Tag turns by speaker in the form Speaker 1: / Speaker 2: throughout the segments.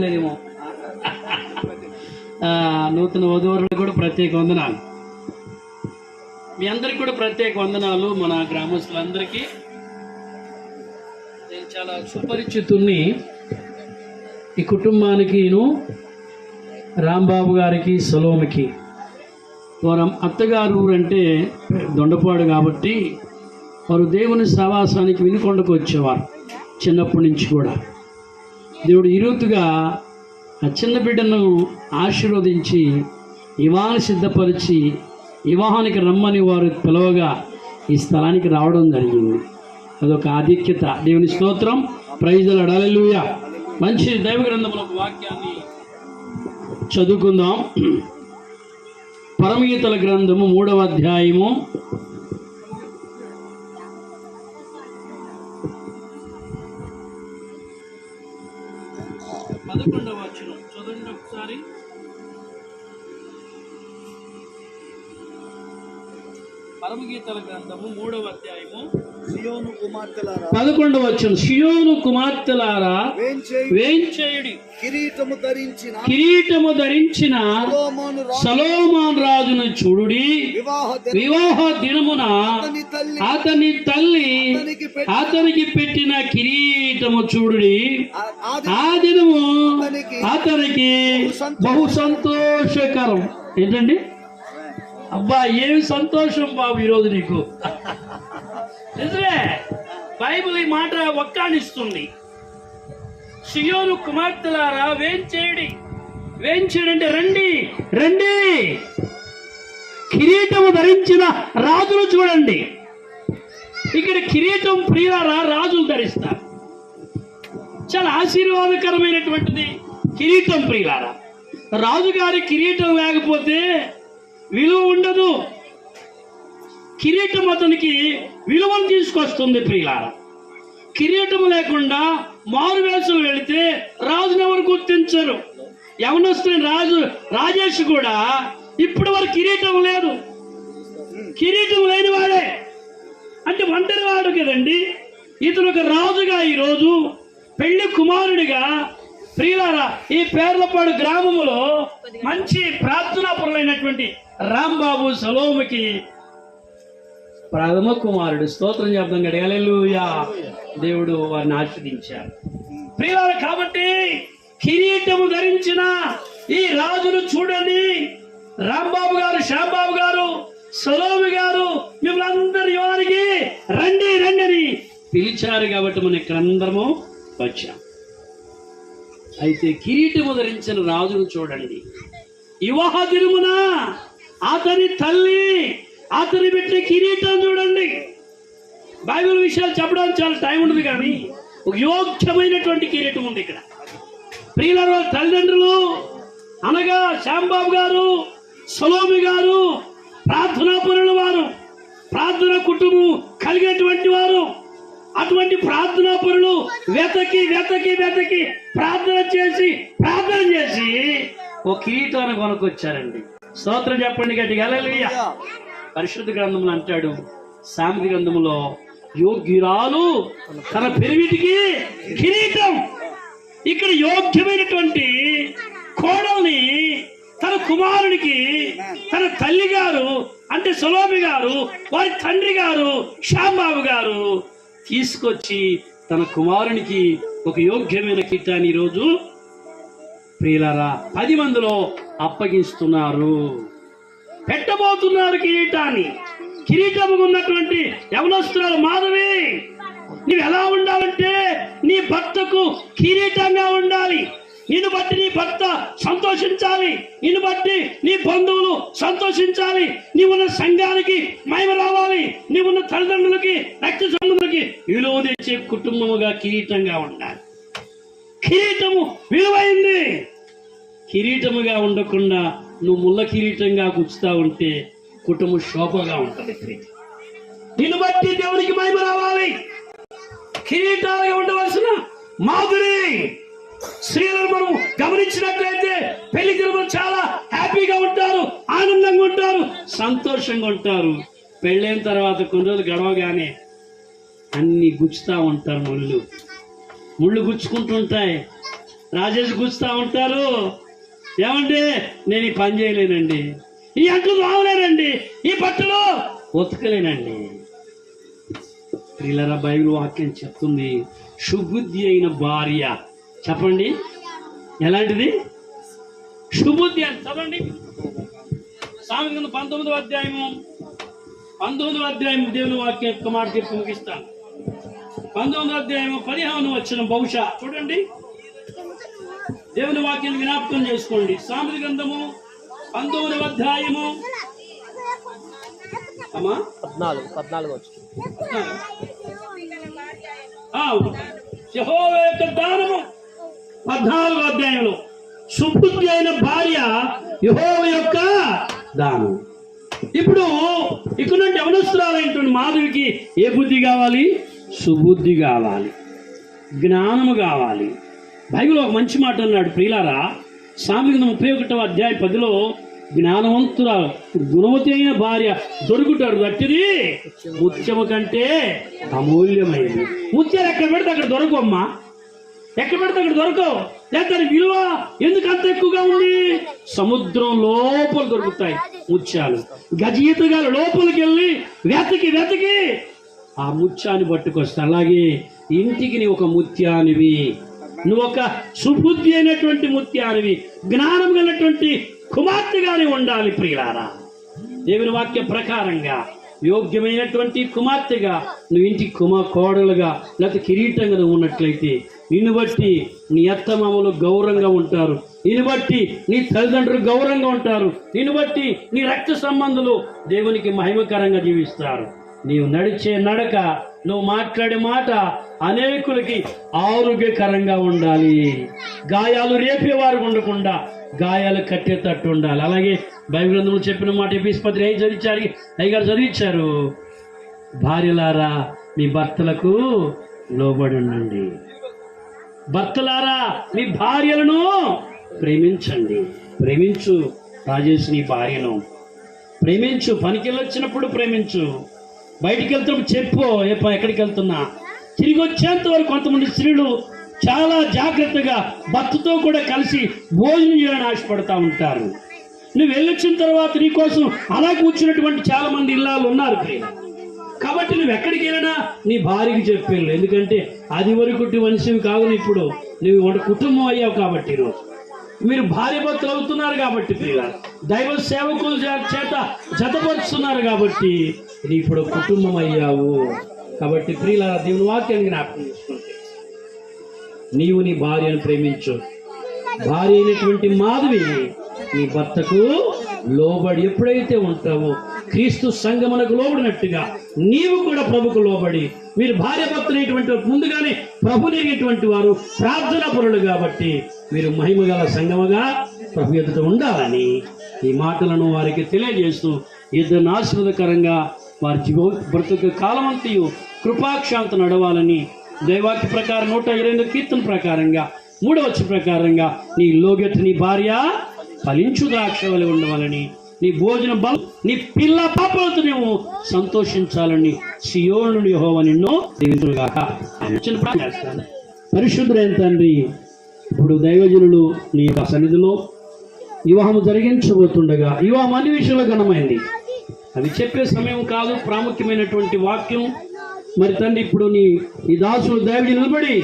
Speaker 1: లేదేమో. ఆ, నూతన వధువరులకు కూడా ప్రత్యేక వందనాలు. మీ అందరికి కూడా ప్రత్యేక వందనాలు మన గ్రామస్తులందరికీ. నేను చాలా సుపరిచితుణ్ణి. ఈ కుటుంబానికి రాంబాబు గారికి సలోమికి. వారు అత్తగారు అంటే దొండపాడు కాబట్టి వారు దేవుని సవాసానికి వినుకొండకు వచ్చేవారు చిన్నప్పటి నుంచి కూడా. దేవుడు ఇరుతుగా ఆ చిన్న బిడ్డను ఆశీర్వదించి వివాహాన్ని సిద్ధపరిచి వివాహానికి రమ్మని వారు పిలవగా ఈ స్థలానికి రావడం జరిగింది. అదొక ఆధిక్యత. దేవుని స్తోత్రం. ప్రైజులు అడలూయ మంచి దైవ గ్రంథంలో ఒక వాక్యాన్ని చదువుకుందాం. పరమగీతల గ్రంథము మూడవ అధ్యాయము. పదకొండవ వచనం. చదవండి ఒకసారి. పరమగీతల గ్రంథము మూడవ అధ్యాయము.
Speaker 2: సియోను కుమార్తెలారా?
Speaker 1: పదకొండవ వచనం. సియోను కుమార్తెలారా?
Speaker 2: వేంచేయి
Speaker 1: వేంచేయుడి
Speaker 2: కిరీటము ధరించిన
Speaker 1: కిరీటము ధరించిన
Speaker 2: సొలొమోను రాజు.
Speaker 1: సలోమాన్ రాజును చూడుడి.
Speaker 2: వివాహ దిన-
Speaker 1: వివాహ దినమున
Speaker 2: అతని తల్లి
Speaker 1: అతని తల్లి
Speaker 2: అతనికి పెట్టి
Speaker 1: అతనికి పెట్టిన కిరీటము చూడుడి.
Speaker 2: ఆ
Speaker 1: దినము
Speaker 2: అతనికి
Speaker 1: బహు సంతోషకరం. ఏంటండి? అబ్బా ఏమి సంతోషం బాబు ఈరోజు నీకు? నిజమే. బైబిల్ ఈ మాట ఒక్కానిస్తుంది సియోను కుమార్తెలారా వేంచేయడి వేంచేయడంటే రండి రండి. కిరీటము ధరించిన రాజులు చూడండి. ఇక్కడ కిరీటం ప్రియులారా రాజులు ధరిస్తారు. చాలా ఆశీర్వాదకరమైనటువంటిది. కిరీటం ప్రియులారా రాజుగారి కిరీటం లేకపోతే విలువ ఉండదు. కిరీటం అతనికి విలువను తీసుకొస్తుంది ప్రియులారా. కిరీటం లేకుండా మారు వేషం వెళితే రాజుని ఎవరు గుర్తించరు. యవనస్తుని రాజు రాజేష్ కూడా ఇప్పుడు వారు కిరీటం లేదు. కిరీటం లేని వాడే. అంటే ఒంటరి వాడు కదండి. ఇతను ఒక రాజుగా ఈరోజు పెళ్ళి కుమారుడిగా ప్రియులారా ఈ పేర్లపాడు గ్రామములో మంచి ప్రార్థనాపరులైనటువంటి రాంబాబు సలోమికి ప్రథమ కుమారుడు స్తోత్రం చెప్తాం గడిగలెలుయా దేవుడు వారిని ఆశ్రదించారు ప్రియులారా కాబట్టి కిరీటము ధరించిన ఈ రాజును చూడండి. రాంబాబు గారు శ్యాంబాబు గారు సలోమి గారు మిమ్మల్ని అందరి యువానికి రండి రండి అని పిలిచారు కాబట్టి మనం ఇక్కడ అందరము వచ్చాం. అయితే కిరీటము ధరించిన రాజును చూడండి. వివాహ తిరుమన అతని తల్లి అతని పెట్టిన కిరీటం చూడండి. బైబిల్ విషయాలు చెప్పడానికి చాలా టైం ఉండదు కానీ ఒక యోగ్యమైనటువంటి కిరీటం ఉంది ఇక్కడ. ప్రియుల తల్లిదండ్రులు అనగా శ్యాంబాబు గారు సలోమి గారు ప్రార్థనా పరుల వారు ప్రార్థన కుటుంబం కలిగినటువంటి వారు అటువంటి ప్రార్థనా పనులు వెతకి వెతకి వెతకి ప్రార్థన చేసి ప్రార్థన చేసి ఓ కిరీటాన్ని కొనుక్కొచ్చారండి. స్తోత్రం చెప్పండి గట్టిగా. హల్లెలూయా. పరిశుద్ధ గ్రంథంలో అంటాడు సామెత గ్రంథంలో యోగ్యురాలు తన పెరివిటికి కిరీటం. ఇక్కడ యోగ్యమైనటువంటి కోడల్ని తన కుమారునికి తన తల్లి గారు అంటే సులోమి గారు వారి తండ్రి గారు శ్యాంబాబు గారు తీసుకొచ్చి తన కుమారునికి ఒక యోగ్యమైన కిట్టాన్ని ఈరోజు ప్రియులరా పది మందిలో అప్పగిస్తున్నారు. పెట్టబోతున్నారు కిరీటాన్ని. కిరీటము ఉన్నటువంటి యవనస్తురాలు మాధవి నువ్వు ఎలా ఉండాలంటే నీ భర్తకు కిరీటంగా ఉండాలి. నిన్ను బట్టి నీ భర్త సంతోషించాలి. నిన్ను బట్టి నీ బంధువులు సంతోషించాలి. నీవున్న సంఘానికి మహిమ రావాలి. నీవున్న తల్లిదండ్రులకి రక్త సంబంధులకి విలువ తెచ్చే కుటుంబముగా కిరీటంగా ఉండాలి. కిరీటము విలువైంది. కిరీటముగా ఉండకుండా నువ్వు ముళ్ళ కిరీటంగా గుచ్చుతా ఉంటే కుటుంబం శోభగా ఉంటుంది. కిరీటం నిన్ను బట్టి దేవునికి మహిమ రావాలి. కిరీటాలుగా ఉండవలసిన మాధురి. స్త్రీలను మనం గమనించినట్లయితే పెళ్ళి దినములు చాలా హ్యాపీగా ఉంటారు ఆనందంగా ఉంటారు సంతోషంగా ఉంటారు. పెళ్ళైన తర్వాత కొన్ని రోజులు గడవగానే అన్ని గుచ్చుతా ఉంటారు ముళ్ళు. ముళ్ళు గుచ్చుకుంటుంటాయి రాజేష్ గుచ్చుతూ ఉంటారు. ఏమంటే నేను ఈ పని చేయలేనండి. ఈ అంట్లు రావలేనండి ఈ బట్టలు ఉతకలేనండి. ప్రియులరా బైబిల్ వాక్యం చెప్తుంది సుబుద్ధి అయిన భార్య చెప్పండి. ఎలాంటిది? సుబుద్ధి అని చదవండి సామెత పంతొమ్మిదవ అధ్యాయము పంతొమ్మిదవ అధ్యాయం దేవుని వాక్యం యొక్క మాట చెప్పి ముగిస్తాను. పంతొమ్మిదవ అధ్యాయము పదిహేను వచ్చిన బహుశా చూడండి. దేవుని వాక్యాన్ని జ్ఞాపకం చేసుకోండి. సామెత గ్రంథము పంతొమ్మిదవ అధ్యాయము. అమ్మా?
Speaker 3: పద్నాలుగు పద్నాలుగు
Speaker 1: యెహోవా యొక్క దానము. పద్నాలుగో అధ్యాయంలో సుబుద్ధి అయిన భార్య యహోవ యొక్క దానం. ఇప్పుడు ఇక్కడ నుండి అవనస్తురాలైనటువంటి మాధవికి ఏ బుద్ధి కావాలి? సుబుద్ధి కావాలి. జ్ఞానము కావాలి. బైబిల్ ఒక మంచి మాట అన్నాడు ప్రియులారా. సామిక ముప్పై ఒకటవ అధ్యాయ పదిలో జ్ఞానవంతురాలు గుణవతి అయిన భార్య దొరుకుతారు దట్టిది ముత్యము కంటే అమూల్యమైనది. ముత్యాలు ఎక్కడ పెడితే అక్కడ దొరకమ్మా ఎక్కడ పెడితే అక్కడ దొరకవు. లేదా దాని విలువ ఎందుకు అంత ఎక్కువగా ఉంది? సముద్రం లోపల దొరుకుతాయి ముత్యాలు. గజీతగాలు లోపలికి వెళ్ళి వెతకి వెతకి ఆ ముత్యాన్ని పట్టుకొస్తా అలాగే ఇంటికి నీ ఒక ముత్యానివి. నువ్వు ఒక సుబుద్ధి అయినటువంటి ముత్యానివి. జ్ఞానం కలిగినటువంటి కుమార్తెగానే ఉండాలి ప్రియులారా. దేవుని వాక్య ప్రకారంగా యోగ్యమైనటువంటి కుమార్తెగా నువ్వు ఇంటి కుమ కోడలుగా లేకపోతే కిరీటంగా నువ్వు ఉన్నట్లయితే నిన్ను బట్టి నీ అత్తమామలు గౌరవంగా ఉంటారు. నిన్ను బట్టి నీ తల్లిదండ్రులు గౌరవంగా ఉంటారు. నిన్ను బట్టి నీ రక్త సంబంధులు దేవునికి మహిమకరంగా జీవిస్తారు. నీవు నడిచే నడక నువ్వు మాట్లాడే మాట అనేకులకి ఆరోగ్యకరంగా ఉండాలి. గాయాలు రేపేవారు ఉండకుండా గాయాలు కట్టేటట్టు ఉండాలి. అలాగే బైబిల్ చెప్పిన మాట ఎపిస్పత్రి ఏం చదివించారు? అయ్యగారు చదివించారు భార్యలారా మీ భర్తలకు లోబడి ఉండండి. భర్తలారా మీ భార్యలను ప్రేమించండి. ప్రేమించు రాజేష్ నీ భార్యను. ప్రేమించు పనికి వెళ్ళొచ్చినప్పుడు ప్రేమించు. బయటికి వెళ్తున్నప్పుడు చెప్పు ఏపా ఎక్కడికి వెళ్తున్నా? తిరిగి వచ్చేంత వరకు కొంతమంది స్త్రీలు చాలా జాగ్రత్తగా భర్తతో కూడా కలిసి భోజనం చేయాలని ఆశపడతా ఉంటారు. నువ్వు వెళ్ళొచ్చిన తర్వాత నీ కోసం అలా కూర్చున్నటువంటి చాలా మంది ఇల్లాలు ఉన్నారు ప్రియ. కాబట్టి నువ్వు ఎక్కడికి వెళ్ళినా నీ భార్యకి చెప్పేళ్ళు. ఎందుకంటే అది వరకు మనిషివి కావు ఇప్పుడు. నువ్వు ఒక కుటుంబం అయ్యావు కాబట్టి ఈరోజు. మీరు భార్య భర్తలు అవుతున్నారు కాబట్టి ప్రియుల దైవ సేవకుల చే- చేత జతపరుస్తున్నారు కాబట్టి నీ ఇప్పుడు కుటుంబం అయ్యావు. కాబట్టి ప్రియుల దేవుని వాక్యాన్ని జ్ఞాపకం చేసుకుంటే నీవు నీ భార్యను ప్రేమించు. భార్య అయినటువంటి మాధవి నీ భర్తకు లోబడి ఎప్పుడైతే ఉంటావో క్రీస్తు సంగమనకు లోబడినట్టుగా నీవు కూడా ప్రభుకు లోబడి మీరు భార్య భర్తలైనటువంటి వారు ముందుగానే ప్రభు వారు ప్రార్థన పరులు కాబట్టి మీరు మహిమ గల సంగమగా ప్రభు ఎదుట ఉండాలని ఈ మాటలను వారికి తెలియజేస్తూ ఇద్దరు ఆశీర్వదకరంగా వారి జీవ బ్రతుకు కాలమంతయు కృపాక్షాంత నడవాలని దైవాక్య ప్రకారం నూట ఇరవై ఎనిమిది కీర్తన ప్రకారంగా మూడవచ్చు ప్రకారంగా నీ లోగెట్ నీ భార్య ఫలించు ద్రాక్ష వలె ఉండవాలని నీ భోజన బలం నీ పిల్ల పాపలతో నువ్వు సంతోషించాలని సియోనుడు యహోవ నిన్ను దీవించుగాక చిన్న ప్రాణం చేస్తాను. పరిశుద్ధుడైన తండ్రి ఇప్పుడు దైవజనులు నీ యొక్క సన్నిధిలో వివాహం జరిగించబోతుండగా వివాహం అన్ని విషయంలో ఘనమైంది. అది చెప్పే సమయం కాదు ప్రాముఖ్యమైనటువంటి వాక్యం. మరి తండ్రి ఇప్పుడు నీ ఈ దాసులు దైవజి నిలబడి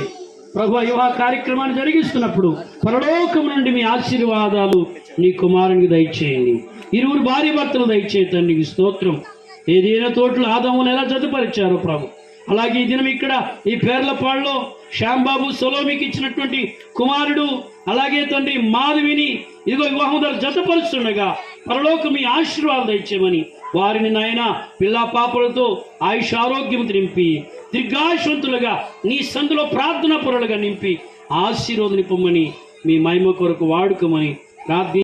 Speaker 1: ప్రభు వివాహ కార్యక్రమాన్ని జరిగిస్తున్నప్పుడు పరలోకం నుండి మీ ఆశీర్వాదాలు నీ కుమారునికి దయచేయండి. ఇరువురు భార్య భర్తలు దయచేయండి నీకు స్తోత్రం. ఏదైనా తోటలు ఆదాములు ఎలా జతపరిచారో ప్రభు. అలాగే ఈ దినం ఇక్కడ ఈ పేర్లపాడులో శ్యాంబాబు సొలోమికి ఇచ్చినటువంటి కుమారుడు అలాగే తండ్రి మాధవిని ఇదిగో వివాహం ధర జతపరుస్తుండగా పరలోక మీ ఆశీర్వాదం దయచేయమని వారిని నాయన పిల్లా పాపలతో ఆయుష ఆరోగ్యం నింపి దీర్ఘాయుషవంతులుగా నీ సందులో ప్రార్థన పొరలుగా నింపి ఆశీర్వదనిపమ్మని మీ మహిమ కొరకు వాడుకోమని ప్రార్థి